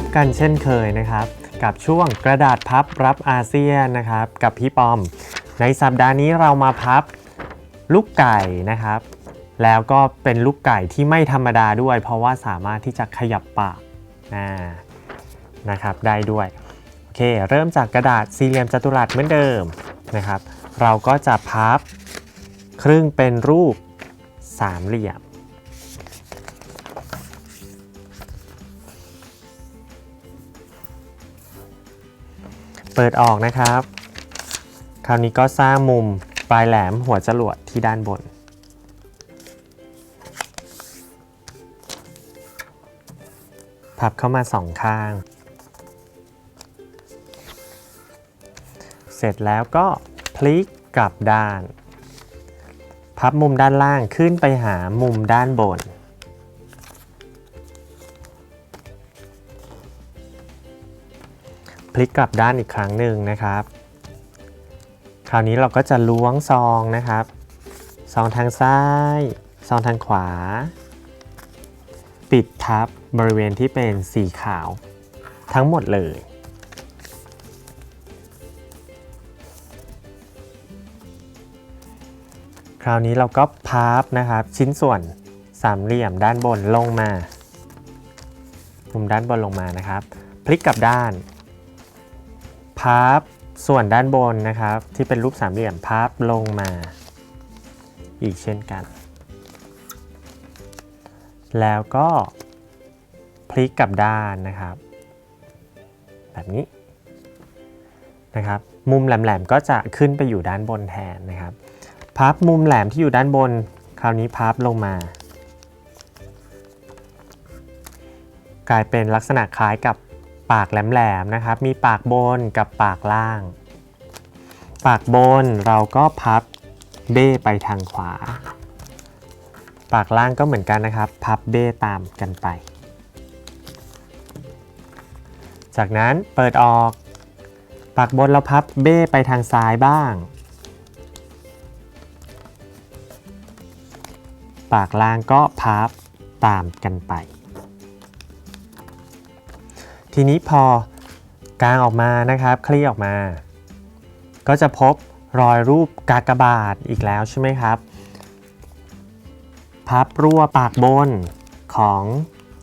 บกันเช่นเคยนะครับ กับช่วงกระดาษพับรับอาเซียนนะครับ กับพี่ปอม ในสัปดาห์นี้เรามาพับลูกไก่นะครับ แล้วก็เป็นลูกไก่ที่ไม่ธรรมดาด้วย เพราะว่าสามารถที่จะขยับปากนะครับได้ด้วยโอเคเริ่มจากกระดาษสี่เหลี่ยมจัตุรัสเหมือนเดิมนะครับ เราก็จะพับครึ่งเป็นรูปสามเหลี่ยม เปิดออกนะครับ คราวนี้ก็สร้างมุมปลายแหลมหัวจรวดที่ด้านบน พับเข้ามาสองข้าง เสร็จแล้วก็พลิกกลับด้าน พับมุมด้านล่างขึ้นไปหามุมด้านบน พลิกกลับด้านอีกครั้งหนึ่งนะครับ คราวนี้เราก็จะล้วงซองนะครับ ซองทางซ้าย ซองทางขวา ปิดทับบริเวณที่เป็นสีขาว ทั้งหมดเลยคราวนี้เราก็พับนะครับ ชิ้นส่วนสามเหลี่ยมด้านบนลงมา มุมด้านบนลงมานะครับ พลิกกลับด้าน พับส่วนด้านบนนะครับ ที่เป็นรูปสามเหลี่ยมพับลงมา อีกเช่นกัน แล้วก็พลิกกลับด้านนะครับ แบบนี้นะครับ มุมแหลมๆก็จะขึ้นไปอยู่ด้านบนแทนนะครับ พับมุมแหลมที่อยู่ด้านบน คราวนี้พับลงมา กลายเป็นลักษณะคล้ายกับ ปากแหลมๆนะครับ มีปากบนกับปากล่าง ปากบนเราก็พับเบ้ไปทางขวา ปากล่างก็เหมือนกันนะครับ พับเบ้ตามกันไป จากนั้นเปิดออก ปากบนเราพับเบ้ไปทางซ้ายบ้าง ปากล่างก็พับตามกันไป ทีนี้พอกางออกมานะครับ คลี่ออกมา ก็จะพบรอยรูปกากบาทอีกแล้วใช่ไหมครับ พับรั่วปากบนของ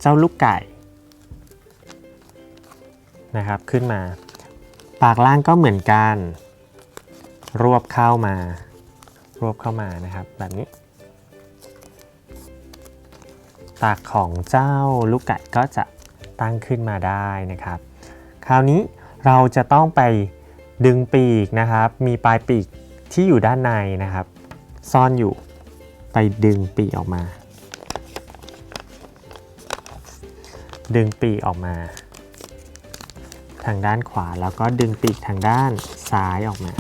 เจ้าลูกไก่นะครับขึ้นมา ปากล่างก็เหมือนกัน รวบเข้ามา รวบเข้ามานะครับแบบนี้ปากของเจ้าลูกไก่ก็จะ ตั้งขึ้นมาได้นะครับ คราวนี้เราจะต้องไปดึงปีกนะครับ มีปลายปีกที่อยู่ด้านในนะครับ ซ่อนอยู่ไปดึงปีกออกมา ดึงปีกออกมา ทางด้านขวาแล้วก็ดึงปีกทางด้านซ้ายออกมา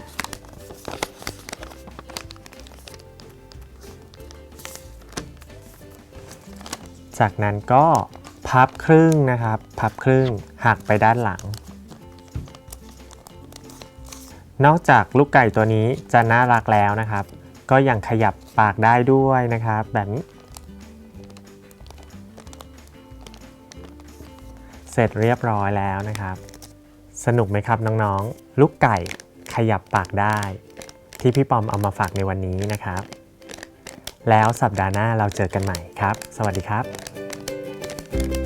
จากนั้นก็ พับครึ่งนะครับ พับครึ่งหักไปด้านหลัง นอกจากลูกไก่ตัวนี้จะน่ารักแล้วนะครับ ก็ยังขยับปากได้ด้วยนะครับ แบบนี้ เสร็จเรียบร้อยแล้วนะครับ สนุกไหมครับน้องๆ ลูกไก่ขยับปากได้ ที่พี่ปอมเอามาฝากในวันนี้นะครับ แล้วสัปดาห์หน้าเราเจอกันใหม่ครับ สวัสดีครับ thank you